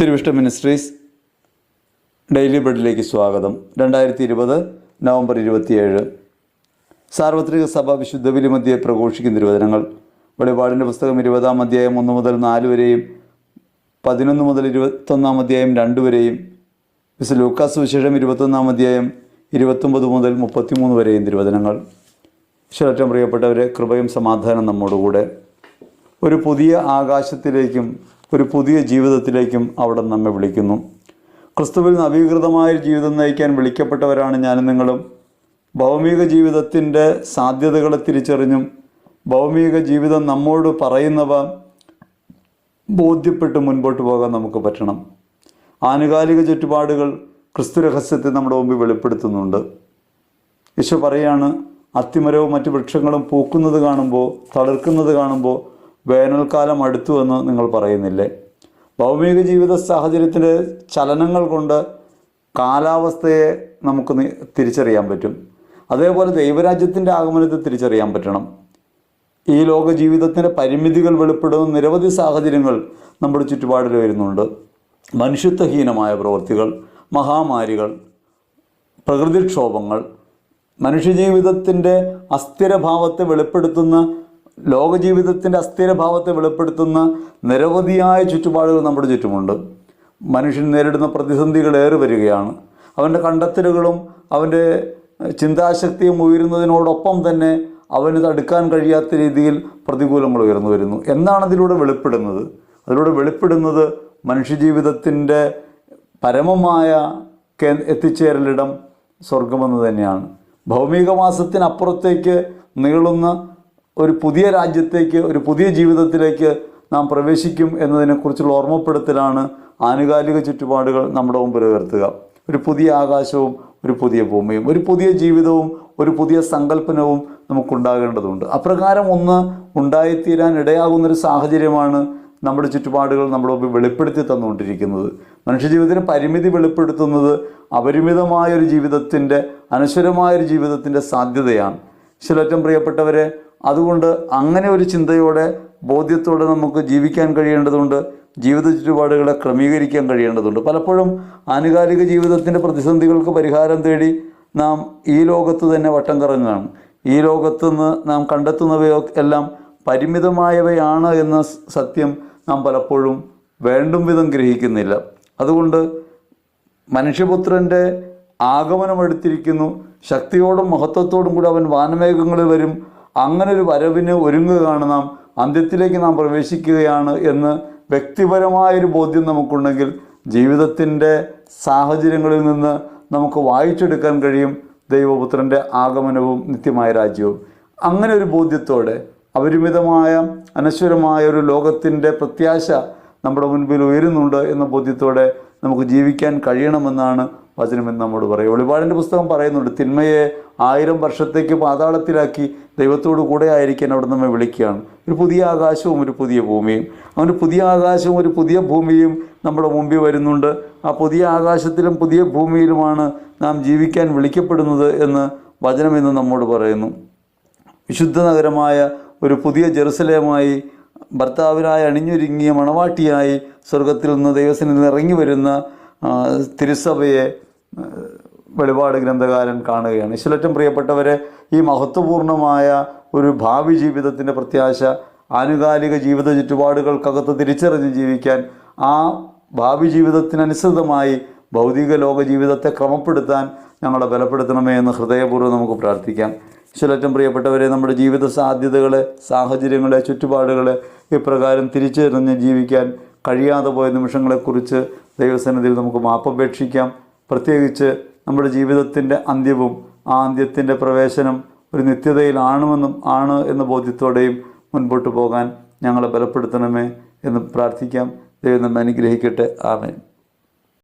തിരുവിഷ്ട ministries daily ബ്രെഡിലേക്ക് സ്വാഗതം. രണ്ടായിരത്തി ഇരുപത് നവംബർ ഇരുപത്തിയേഴ്. സാർവത്രിക സഭ വിശുദ്ധ വിലിമധ്യെ പ്രഘോഷിക്കുന്ന തിരുവചനങ്ങൾ. വെളിപാടിന്റെ പുസ്തകം ഇരുപതാം അധ്യായം ഒന്ന് മുതൽ നാല് വരെയും പതിനൊന്ന് മുതൽ ഇരുപത്തൊന്നാം അധ്യായം രണ്ട് വരെയും വിശു ലൂക്കാസ് സുവിശേഷം ഇരുപത്തൊന്നാം അധ്യായം ഇരുപത്തൊമ്പത് മുതൽ മുപ്പത്തിമൂന്ന് വരെയും തിരുവചനങ്ങൾ. ഈശ്വരറ്റം പ്രിയപ്പെട്ടവരെ കൃപയും സമാധാനം നമ്മോടുകൂടെ. ഒരു പുതിയ ആകാശത്തിലേക്കും ഒരു പുതിയ ജീവിതത്തിലേക്കും അവിടെ നമ്മെ വിളിക്കുന്നു. ക്രിസ്തുവിൽ നവീകൃതമായ ജീവിതം നയിക്കാൻ വിളിക്കപ്പെട്ടവരാണ് ഞാനും നിങ്ങളും. ഭൗമിക ജീവിതത്തിന്റെ സാധ്യതകളെ തിരിച്ചറിഞ്ഞും ഭൗമിക ജീവിതം നമ്മോട് പറയുന്നവ ബോധ്യപ്പെട്ട് മുൻപോട്ട് പോകാൻ നമുക്ക് പറ്റണം. ആനുകാലിക ചുറ്റുപാടുകൾ ക്രിസ്തു രഹസ്യത്തെ നമ്മുടെ മുമ്പിൽ വെളിപ്പെടുത്തുന്നുണ്ട്. യേശു പറയാണ് അത്തിമരവും മറ്റു വൃക്ഷങ്ങളും പൂക്കുന്നത് കാണുമ്പോൾ തളിർക്കുന്നത് കാണുമ്പോൾ വേനൽക്കാലം അടുത്തു എന്ന് നിങ്ങൾ പറയുന്നില്ലേ? ഭൗമിക ജീവിത സാഹചര്യത്തിന്റെ ചലനങ്ങൾ കൊണ്ട് കാലാവസ്ഥയെ നമുക്ക് തിരിച്ചറിയാൻ പറ്റും. അതേപോലെ ദൈവരാജ്യത്തിന്റെ ആഗമനത്തെ തിരിച്ചറിയാൻ പറ്റണം. ഈ ലോക ജീവിതത്തിന്റെ പരിമിതികൾ വെളിപ്പെടുന്ന നിരവധി സാഹചര്യങ്ങൾ നമ്മുടെ ചുറ്റുപാടിൽ വരുന്നുണ്ട്. മനുഷ്യത്വഹീനമായ പ്രവൃത്തികൾ മഹാമാരികൾ പ്രകൃതിക്ഷോഭങ്ങൾ മനുഷ്യജീവിതത്തിന്റെ അസ്ഥിരഭാവത്തെ വെളിപ്പെടുത്തുന്ന ലോകജീവിതത്തിന്റെ അസ്ഥിരഭാവത്തെ വെളിപ്പെടുത്തുന്ന നിരവധിയായ ചുറ്റുപാടുകൾ നമ്മുടെ ചുറ്റുമുണ്ട്. മനുഷ്യൻ നേരിടുന്ന പ്രതിസന്ധികൾ ഏറി വരികയാണ്. അവന്റെ കണ്ടെത്തലുകളും അവന്റെ ചിന്താശക്തിയും ഉയരുന്നതിനോടൊപ്പം തന്നെ അവന് തടുക്കാൻ കഴിയാത്ത രീതിയിൽ പ്രതികൂലങ്ങൾ ഉയർന്നു വരുന്നു. എന്നാണ് അതിലൂടെ വെളിപ്പെടുന്നത്. അതിലൂടെ വെളിപ്പെടുന്നത് മനുഷ്യജീവിതത്തിന്റെ പരമമായ കേ- എത്തിച്ചേരലിടം സ്വർഗമെന്ന് തന്നെയാണ്. ഭൗമിക മാസത്തിനപ്പുറത്തേക്ക് നീളുന്ന ഒരു പുതിയ രാജ്യത്തേക്ക് ഒരു പുതിയ ജീവിതത്തിലേക്ക് നാം പ്രവേശിക്കും എന്നതിനെക്കുറിച്ചുള്ള ഓർമ്മപ്പെടുത്തലാണ് ആനുകാലിക ചുറ്റുപാടുകൾ നമ്മുടെ മുമ്പിൽ ഉയർത്തുക. ഒരു പുതിയ ആകാശവും ഒരു പുതിയ ഭൂമിയും ഒരു പുതിയ ജീവിതവും ഒരു പുതിയ സങ്കല്പനവും നമുക്കുണ്ടാകേണ്ടതുണ്ട്. അപ്രകാരം ഒന്ന് ഉണ്ടായിത്തീരാൻ ഇടയാകുന്നൊരു സാഹചര്യമാണ് നമ്മുടെ ചുറ്റുപാടുകൾ നമ്മുടെ മുമ്പിൽ വെളിപ്പെടുത്തി തന്നുകൊണ്ടിരിക്കുന്നത്. മനുഷ്യജീവിതത്തിന് പരിമിതി വെളിപ്പെടുത്തുന്നത് അപരിമിതമായൊരു ജീവിതത്തിന്റെ അനശ്വരമായൊരു ജീവിതത്തിന്റെ സാധ്യതയാണ്. ശിലറ്റം പ്രിയപ്പെട്ടവരെ അതുകൊണ്ട് അങ്ങനെ ഒരു ചിന്തയോടെ ബോധ്യത്തോടെ നമുക്ക് ജീവിക്കാൻ കഴിയേണ്ടതുണ്ട് ജീവിത ചുറ്റുപാടുകളെ ക്രമീകരിക്കാൻ കഴിയേണ്ടതുണ്ട്. പലപ്പോഴും ആനുകാലിക ജീവിതത്തിന്റെ പ്രതിസന്ധികൾക്ക് പരിഹാരം തേടി നാം ഈ ലോകത്ത് തന്നെ വട്ടം കറങ്ങുകയാണ്. ഈ ലോകത്ത് നിന്ന് നാം കണ്ടെത്തുന്നവയോ എല്ലാം പരിമിതമായവയാണ് എന്ന സത്യം നാം പലപ്പോഴും വേണ്ടും വിധം ഗ്രഹിക്കുന്നില്ല. അതുകൊണ്ട് മനുഷ്യപുത്രന്റെ ആഗമനം എടുത്തിരിക്കുന്നു ശക്തിയോടും മഹത്വത്തോടും കൂടി അവൻ വാനമേഘങ്ങളിൽ വരും. അങ്ങനെ ഒരു വരവിന് ഒരുങ്ങുകയാണ് നാം അന്ത്യത്തിലേക്ക് നാം പ്രവേശിക്കുകയാണ് എന്ന് വ്യക്തിപരമായൊരു ബോധ്യം നമുക്കുണ്ടെങ്കിൽ ജീവിതത്തിന്റെ സാഹചര്യങ്ങളിൽ നിന്ന് നമുക്ക് വായിച്ചെടുക്കാൻ കഴിയും ദൈവപുത്രന്റെ ആഗമനവും നിത്യമായ രാജ്യവും. അങ്ങനെ ഒരു ബോധ്യത്തോടെ അപരിമിതമായ അനശ്വരമായ ഒരു ലോകത്തിന്റെ പ്രത്യാശ നമ്മുടെ മുൻപിൽ ഉയരുന്നുണ്ട് എന്ന ബോധ്യത്തോടെ നമുക്ക് ജീവിക്കാൻ കഴിയണമെന്നാണ് വചനമെന്ന് നമ്മോട് പറയും. വെളിപാടിന്റെ പുസ്തകം പറയുന്നുണ്ട് തിന്മയെ ആയിരം വർഷത്തേക്ക് പാതാളത്തിലാക്കി ദൈവത്തോടു കൂടെ ആയിരിക്കാൻ അവിടെ നമ്മെ വിളിക്കുകയാണ്. ഒരു പുതിയ ആകാശവും ഒരു പുതിയ ഭൂമിയും. അങ്ങനെ പുതിയ ആകാശവും ഒരു പുതിയ ഭൂമിയും നമ്മുടെ മുമ്പിൽ വരുന്നുണ്ട്. ആ പുതിയ ആകാശത്തിലും പുതിയ ഭൂമിയിലുമാണ് നാം ജീവിക്കാൻ വിളിക്കപ്പെടുന്നത് എന്ന് വചനം എന്ന് നമ്മോട് പറയുന്നു. വിശുദ്ധ നഗരമായ ഒരു പുതിയ ജെറുസലേമായി ഭർത്താവിനായി അണിഞ്ഞൊരുങ്ങിയ മണവാട്ടിയായി സ്വർഗത്തിൽ നിന്ന് ദൈവത്തിൽ നിന്ന് ഇറങ്ങി വരുന്ന തിരുസഭയെ വെളിപാട് ഗ്രന്ഥകാരൻ കാണുകയാണ്. ഈശ്വലറ്റം പ്രിയപ്പെട്ടവരെ ഈ മഹത്വപൂർണമായ ഒരു ഭാവി ജീവിതത്തിന്റെ പ്രത്യാശ ആനുകാലിക ജീവിത ചുറ്റുപാടുകൾക്കകത്ത് തിരിച്ചറിഞ്ഞ് ജീവിക്കാൻ ആ ഭാവി ജീവിതത്തിനനുസൃതമായി ഭൗതിക ലോക ജീവിതത്തെ ക്രമപ്പെടുത്താൻ ഞങ്ങളെ ബലപ്പെടുത്തണമേ എന്ന് ഹൃദയപൂർവം നമുക്ക് പ്രാർത്ഥിക്കാം. ഇശലറ്റം പ്രിയപ്പെട്ടവരെ നമ്മുടെ ജീവിത സാധ്യതകളെ സാഹചര്യങ്ങളെ ചുറ്റുപാടുകളെ ഇപ്രകാരം തിരിച്ചറിഞ്ഞ് ജീവിക്കാൻ കഴിയാതെ പോയ നിമിഷങ്ങളെക്കുറിച്ച് ദൈവസന്നിധിയിൽ നമുക്ക് മാപ്പപേക്ഷിക്കാം. പ്രത്യേകിച്ച് നമ്മുടെ ജീവിതത്തിന്റെ അന്ത്യവും ആ അന്ത്യത്തിന്റെ പ്രവേശനം ഒരു നിത്യതയിലാണുമെന്നും ആണ് എന്ന ബോധ്യത്തോടെയും മുൻപോട്ട് പോകാൻ ഞങ്ങളെ ബലപ്പെടുത്തണമേ എന്ന് പ്രാർത്ഥിക്കാം. ദൈവം നമ്മെ അനുഗ്രഹിക്കട്ടെ. ആമേൻ.